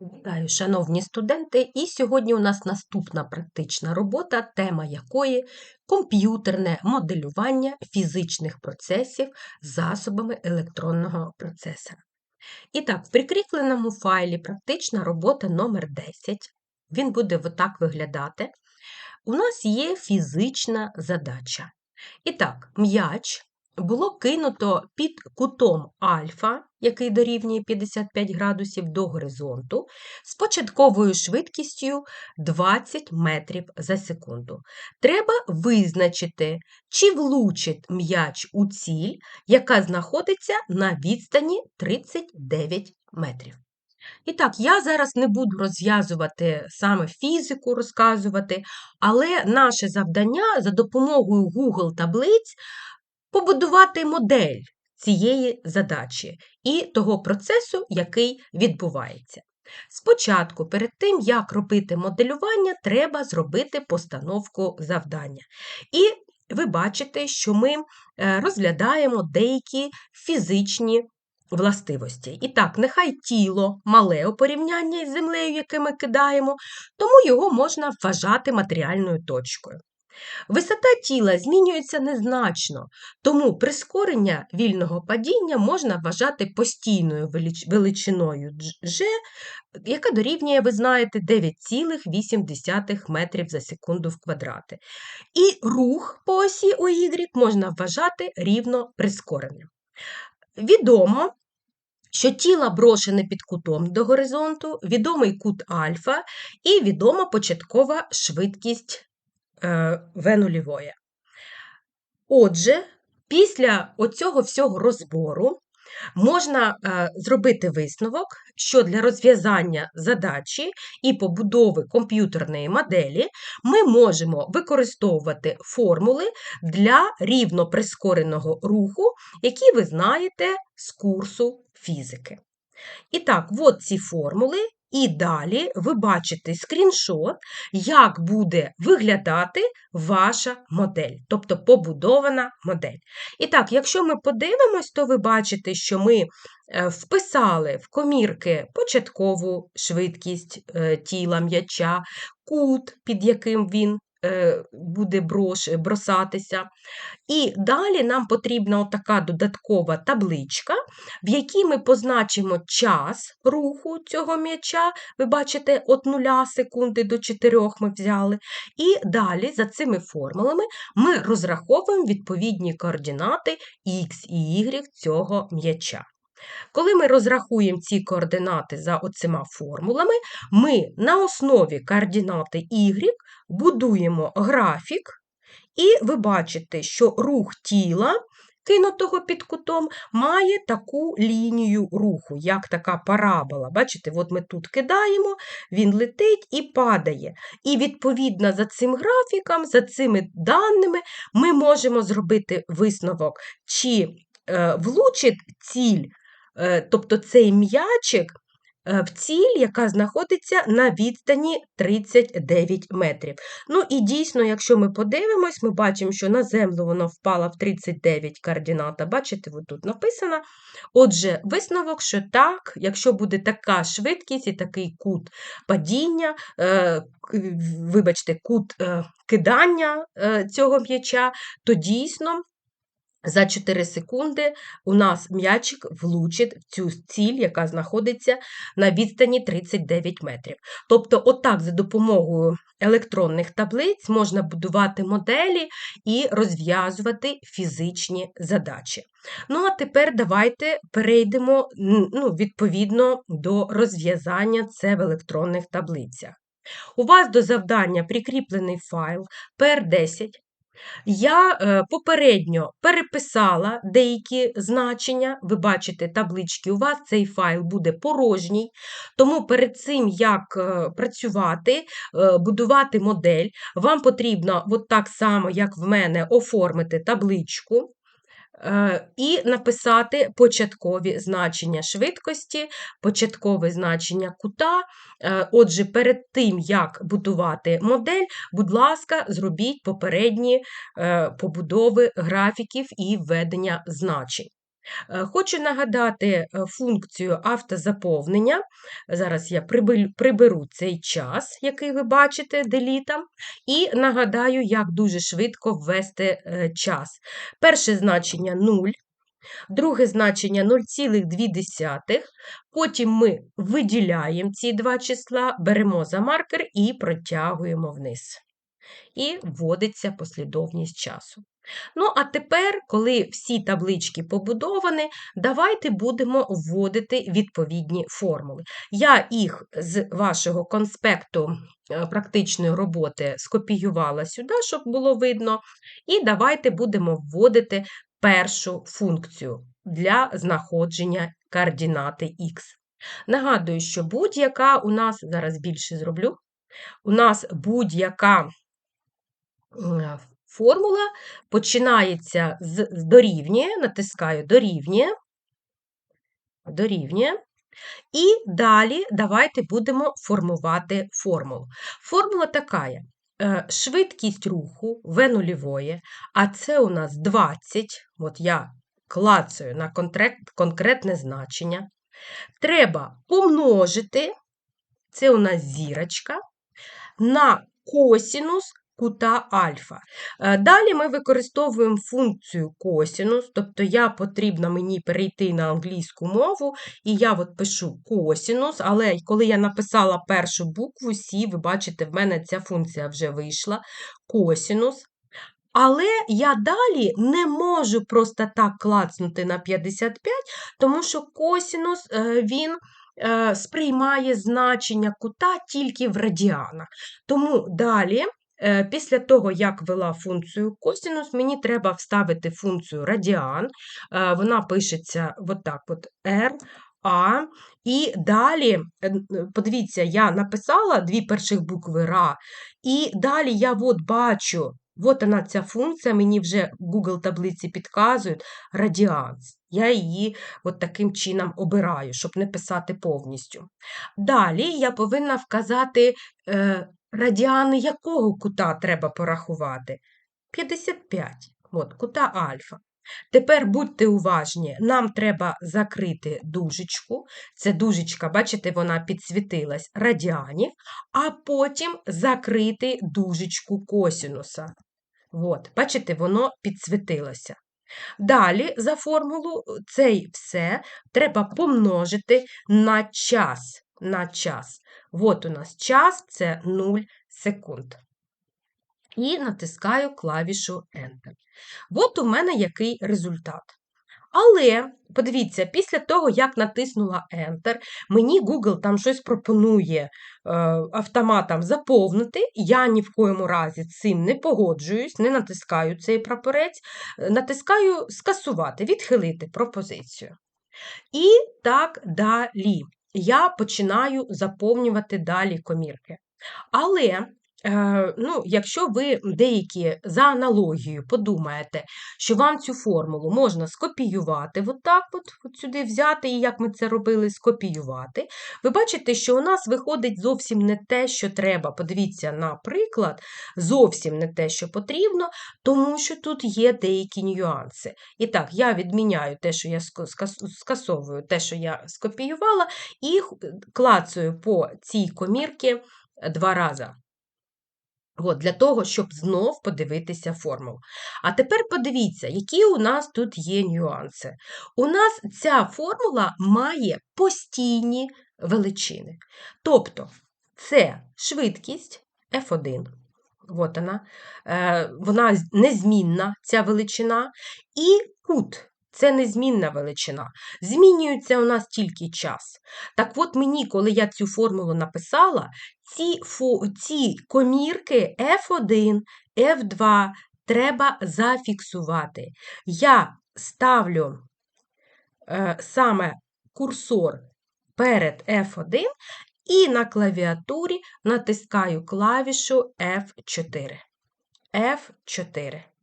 Вітаю, шановні студенти! І сьогодні у нас наступна практична робота, тема якої комп'ютерне моделювання фізичних процесів засобами електронного процесора. І так, в прикріпленому файлі практична робота номер 10 він буде отак виглядати. У нас є фізична задача. І так, м'яч було кинуто під кутом альфа, який дорівнює 55 градусів до горизонту, з початковою швидкістю 20 метрів за секунду. Треба визначити, чи влучить м'яч у ціль, яка знаходиться на відстані 39 метрів. І так, я зараз не буду розв'язувати саме фізику, розказувати, але наше завдання за допомогою Google таблиць побудувати модель цієї задачі і того процесу, який відбувається. Спочатку, перед тим, як робити моделювання, треба зробити постановку завдання. І ви бачите, що ми е, розглядаємо деякі фізичні властивості. І так, нехай тіло мале у порівнянні з землею, яке ми кидаємо, тому його можна вважати матеріальною точкою. Висота тіла змінюється незначно, тому прискорення вільного падіння можна вважати постійною величиною G, яка дорівнює, ви знаєте, 9,8 метрів за секунду в квадрати. І рух по осі ОY можна вважати рівно прискореним. Відомо, що тіло брошене під кутом до горизонту, відомий кут альфа і відома початкова швидкість Е, В нульової. Отже, після оцього всього розбору можна е, зробити висновок, що для розв'язання задачі і побудови комп'ютерної моделі ми можемо використовувати формули для рівно прискореного руху, які ви знаєте з курсу фізики. І так, от ці формули, і далі ви бачите скріншот, як буде виглядати ваша модель, тобто побудована модель. І так, якщо ми подивимось, то ви бачите, що ми е, вписали в комірки початкову швидкість е, тіла м'яча, кут, під яким він буде брош, бросатися. І далі нам потрібна така додаткова табличка, в якій ми позначимо час руху цього м'яча. Ви бачите, от 0 секунди до 4 ми взяли. І далі за цими формулами ми розраховуємо відповідні координати X і Y цього м'яча. Коли ми розрахуємо ці координати за оцима формулами, ми на основі координати Y будуємо графік, і ви бачите, що рух тіла, кинутого під кутом, має таку лінію руху, як така парабола. Бачите, от ми тут кидаємо, він летить і падає. І відповідно за цим графіком, за цими даними, ми можемо зробити висновок, чи е, влучить ціль тобто цей м'ячик е, в ціль, яка знаходиться на відстані 39 метрів. Ну і дійсно, якщо ми подивимось, ми бачимо, що на землю воно впало в 39 координата. Бачите, от тут написано. Отже, висновок, що так, якщо буде така швидкість і такий кут падіння, е, вибачте, кут кидання цього м'яча, то дійсно. За 4 секунди у нас м'ячик влучить в цю ціль, яка знаходиться на відстані 39 метрів. Тобто, отак, за допомогою електронних таблиць можна будувати моделі і розв'язувати фізичні задачі. Ну, а тепер давайте перейдемо ну, відповідно до розв'язання це в електронних таблицях. У вас до завдання прикріплений файл PR10. Я е, попередньо переписала деякі значення, ви бачите таблички, у вас цей файл буде порожній, тому перед цим, як е, працювати, е, будувати модель, вам потрібно, от так само, як в мене, оформити табличку. Е, і написати початкові значення швидкості, початкове значення кута. Е, отже, перед тим, як будувати модель, будь ласка, зробіть попередні е, побудови графіків і введення значень. Е, хочу нагадати е, функцію автозаповнення. Зараз я приберу цей час, який ви бачите, делітом, і нагадаю, як дуже швидко ввести е, час. Перше значення 0, друге значення 0,2. Потім ми виділяємо ці два числа, беремо за маркер і протягуємо вниз. І вводиться послідовність часу. Ну, а тепер, коли всі таблички побудовані, давайте будемо вводити відповідні формули. Я їх з вашого конспекту е, практичної роботи скопіювала сюди, щоб було видно. І давайте будемо вводити першу функцію для знаходження координати х. Нагадую, що будь-яка у нас, зараз більше зроблю, у нас будь-яка формула починається з дорівнює, натискаю дорівнює, дорівнює. І далі давайте будемо формувати формулу. Формула така: е, швидкість руху В нульової, а це у нас 20, от я клацаю на конкретне значення. Треба помножити, це у нас зірочка, на косінус кута альфа. Е, далі ми використовуємо функцію косінус, тобто я потрібно мені перейти на англійську мову, і я от пишу косінус, але коли я написала першу букву Сі, ви бачите, в мене ця функція вже вийшла косінус. Але я далі не можу просто так клацнути на 55, тому що косінус е, він е, сприймає значення кута тільки в радіанах. Тому далі після того, як ввела функцію косінус, мені треба вставити функцію радіан. Е, вона пишеться отак от R, А. І далі, е, подивіться, я написала дві перших букви Ра, і далі я от бачу, от вона ця функція, мені вже Google таблиці підказують радіанс. Я її от таким чином обираю, щоб не писати повністю. Далі я повинна вказати Радіани якого кута треба порахувати? 55. От, кута альфа. Тепер будьте уважні, нам треба закрити дужечку. Це дужечка, бачите, вона підсвітилась радіанів, а потім закрити дужечку косінуса. От, Бачите, воно підсвітилося. Далі, за формулу, цей все треба помножити на час на час. От у нас час це 0 секунд. І натискаю клавішу Enter. От у мене який результат. Але, подивіться, після того, як натиснула Enter, мені Google там щось пропонує е, автоматом заповнити. Я ні в коєму разі цим не погоджуюсь, не натискаю цей прапорець, натискаю скасувати, відхилити пропозицію. І так далі я починаю заповнювати далі комірки. Але ну, Якщо ви деякі за аналогією подумаєте, що вам цю формулу можна скопіювати, от так от, от сюди взяти, і як ми це робили, скопіювати, ви бачите, що у нас виходить зовсім не те, що треба. Подивіться, наприклад, зовсім не те, що потрібно, тому що тут є деякі нюанси. І так, я відміняю те, що я скасовую те, що я скопіювала, і клацаю по цій комірці два рази. От, Для того, щоб знов подивитися формулу. А тепер подивіться, які у нас тут є нюанси. У нас ця формула має постійні величини. Тобто, це швидкість F1. От вона, е, вона незмінна, ця величина, і кут це незмінна величина. Змінюється у нас тільки час. Так от мені, коли я цю формулу написала, ці, фо, ці комірки F1, F2 треба зафіксувати. Я ставлю е, саме курсор перед F1 і на клавіатурі натискаю клавішу F4. F4.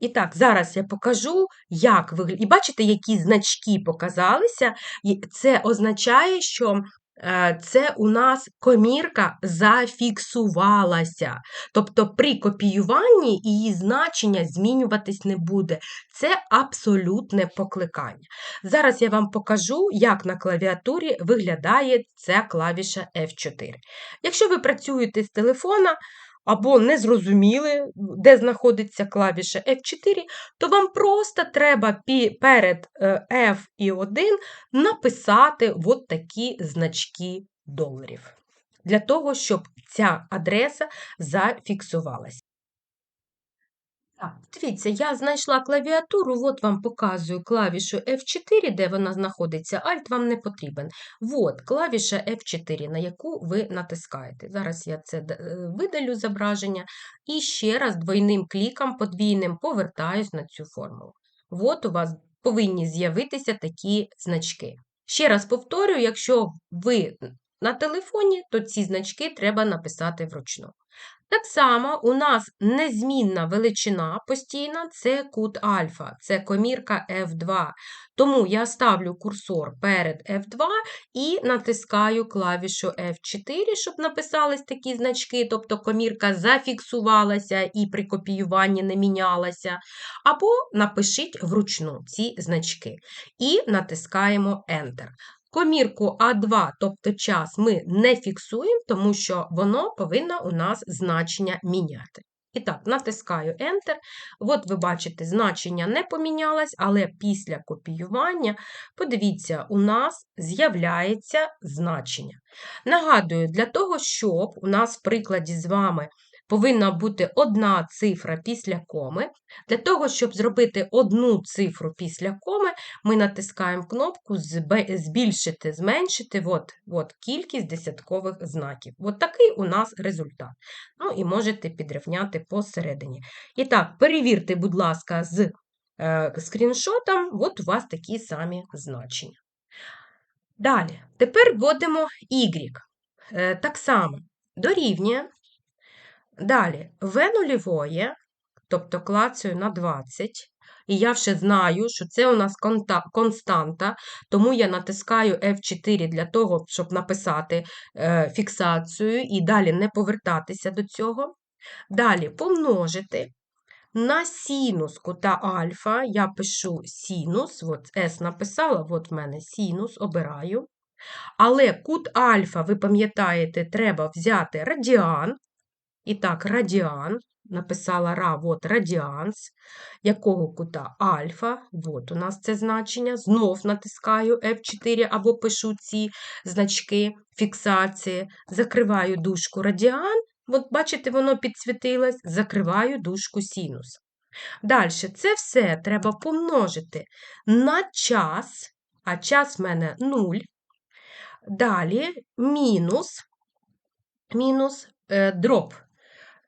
І так, зараз я покажу, як виглядає. І бачите, які значки показалися. Це означає, що Е, це у нас комірка зафіксувалася. Тобто при копіюванні її значення змінюватись не буде. Це абсолютне покликання. Зараз я вам покажу, як на клавіатурі виглядає ця клавіша F4. Якщо ви працюєте з телефона, або не зрозуміли, де знаходиться клавіша F4, то вам просто треба перед е, F і 1 написати от такі значки доларів. Для того, щоб ця адреса зафіксувалася. Так, Дивіться, я знайшла клавіатуру, от вам показую клавішу F4, де вона знаходиться, Alt вам не потрібен. От клавіша F4, на яку ви натискаєте. Зараз я це е, видалю зображення і ще раз двойним кліком, подвійним повертаюсь на цю формулу. От у вас повинні з'явитися такі значки. Ще раз повторюю, якщо ви на телефоні, то ці значки треба написати вручну. Так само у нас незмінна величина постійна це кут альфа, це комірка F2. Тому я ставлю курсор перед F2 і натискаю клавішу F4, щоб написались такі значки, тобто комірка зафіксувалася і при копіюванні не мінялася. Або напишіть вручну ці значки. І натискаємо Enter. Комірку А2, тобто час, ми не фіксуємо, тому що воно повинно у нас значення міняти. І так, натискаю Enter. От ви бачите, значення не помінялось, але після копіювання, подивіться, у нас з'являється значення. Нагадую, для того, щоб у нас в прикладі з вами повинна бути одна цифра після коми. Для того, щоб зробити одну цифру після коми, ми натискаємо кнопку збільшити, зменшити от, от кількість десяткових знаків. От такий у нас результат. Ну і можете підрівняти посередині. І так, перевірте, будь ласка, з е, скріншотом, от у вас такі самі значення. Далі, тепер вводимо Y. Е, так само дорівнює Далі, В нульової, тобто клацаю на 20, і я вже знаю, що це у нас константа, тому я натискаю F4 для того, щоб написати е, фіксацію і далі не повертатися до цього. Далі помножити на синус кута альфа, я пишу синус, от S написала, от в мене синус, обираю. Але кут альфа, ви пам'ятаєте, треба взяти радіан. І так, радіан, написала ра, от радіанс, якого кута альфа, от у нас це значення. Знов натискаю F4 або пишу ці значки фіксації, закриваю дужку радіан, от бачите, воно підсвітилось, закриваю дужку синус. Далі, це все треба помножити на час, а час в мене 0. Далі мінус, мінус е, дроп.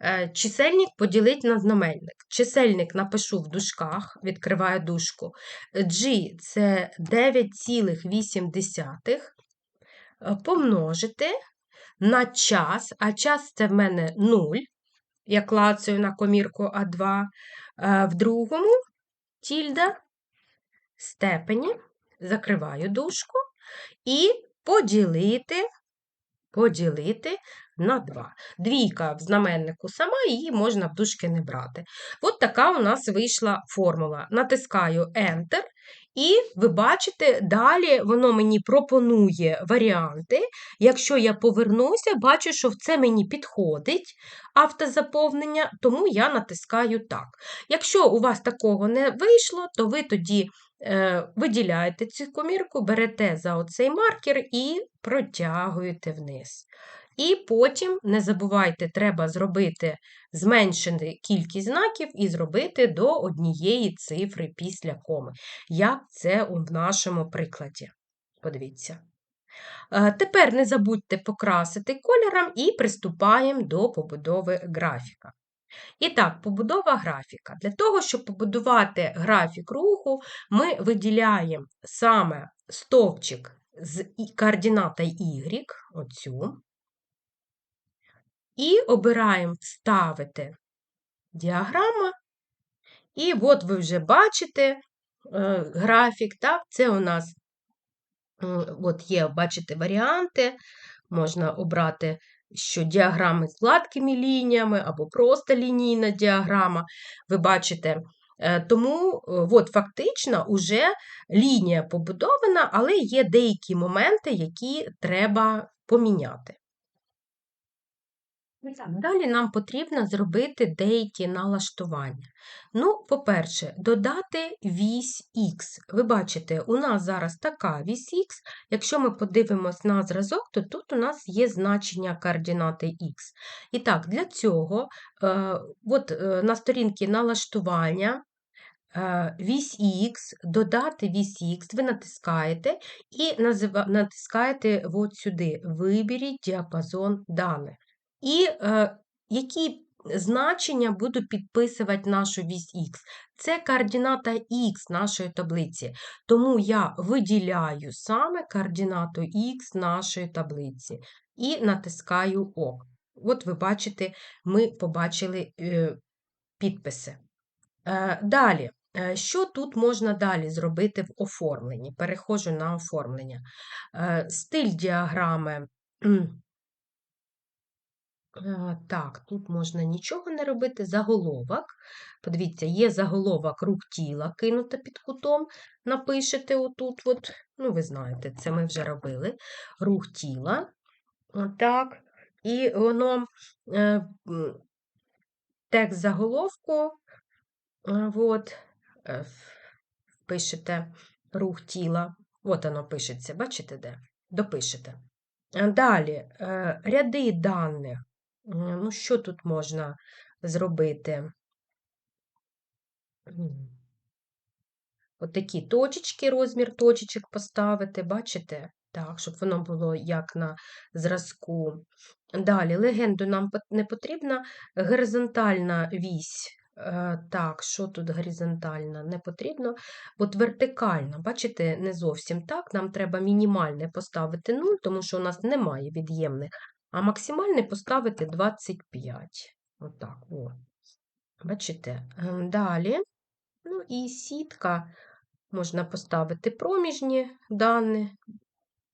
Е, чисельник поділить на знаменник. Чисельник напишу в дужках, відкриваю дужку. G це 9,8 е, помножити на час, а час це в мене 0. Я клацаю на комірку А2. Е, в другому тільда степені, закриваю дужку і поділити, поділити на 2. Двійка в знаменнику сама, її можна в дужки не брати. От така у нас вийшла формула. Натискаю Enter, і ви бачите, далі воно мені пропонує варіанти. Якщо я повернуся, бачу, що це мені підходить автозаповнення, тому я натискаю так. Якщо у вас такого не вийшло, то ви тоді е, виділяєте цю комірку, берете за оцей маркер і протягуєте вниз. І потім, не забувайте, треба зробити зменшити кількість знаків і зробити до однієї цифри після коми. Як це у нашому прикладі. Подивіться. Е, тепер не забудьте покрасити кольором і приступаємо до побудови графіка. І так, побудова графіка. Для того, щоб побудувати графік руху, ми виділяємо саме стовпчик з координата Y, оцю, і обираємо Вставити діаграма. І от ви вже бачите е, графік, так, це у нас От є, бачите, варіанти. Можна обрати, що діаграми з гладкими лініями або просто лінійна діаграма. Ви бачите, е, тому от, фактично вже лінія побудована, але є деякі моменти, які треба поміняти. Далі нам потрібно зробити деякі налаштування. Ну, по-перше, додати вісь Х. Ви бачите, у нас зараз така вісь Х. Якщо ми подивимось на зразок, то тут у нас є значення координати Х. І так, для цього е, от, е, на сторінці налаштування. Е, вісь Х, додати вісь Х, ви натискаєте і натискаєте от сюди Виберіть діапазон даних і е, які значення буду підписувати нашу вісь Х. Це координата Х нашої таблиці. Тому я виділяю саме координату Х нашої таблиці і натискаю ОК. От ви бачите, ми побачили е, підписи. Е, далі. Е, що тут можна далі зробити в оформленні? Переходжу на оформлення. Е, стиль діаграми так, тут можна нічого не робити. Заголовок. Подивіться, є заголовок рух тіла кинуто під кутом. Напишете отут, от, ну, ви знаєте, це ми вже робили. Рух тіла. Так. І воно е, текст заголовку. Е, пишете рух тіла. От воно пишеться, бачите де? Допишете. Далі, ряди даних. Ну, що тут можна зробити? Отакі точечки, розмір точечок поставити, бачите? Так, щоб воно було як на зразку. Далі, легенду нам не потрібна горизонтальна вісь. Е, так, що тут горизонтальна? Не потрібно. От вертикальна, бачите, не зовсім так. Нам треба мінімальне поставити 0, тому що у нас немає від'ємних а максимальний поставити 25. Отак, о. Бачите? Далі, ну і сітка, можна поставити проміжні дані,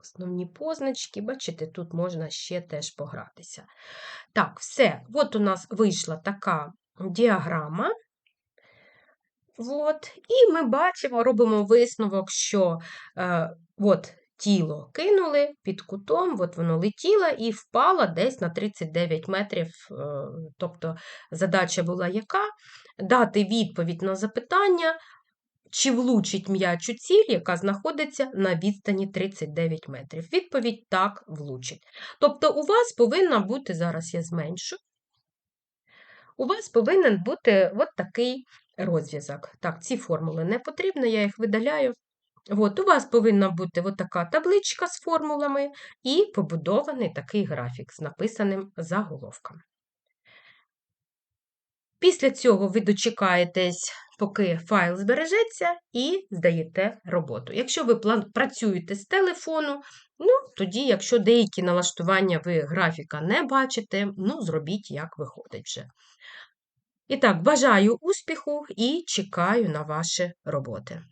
основні позначки. Бачите, тут можна ще теж погратися. Так, все. От у нас вийшла така діаграма. От. І ми бачимо, робимо висновок, що е, от, тіло кинули під кутом, от воно летіло і впало десь на 39 метрів. Е, тобто задача була яка? Дати відповідь на запитання, чи влучить м'яч у ціль, яка знаходиться на відстані 39 метрів. Відповідь так влучить. Тобто, у вас повинна бути, зараз я зменшу, у вас повинен бути от такий розв'язок. Так, ці формули не потрібно, я їх видаляю. От, У вас повинна бути така табличка з формулами і побудований такий графік з написаним заголовком. Після цього ви дочекаєтесь, поки файл збережеться, і здаєте роботу. Якщо ви працюєте з телефону, ну, тоді, якщо деякі налаштування ви графіка не бачите, ну, зробіть, як виходить вже. І так, бажаю успіху і чекаю на ваші роботи.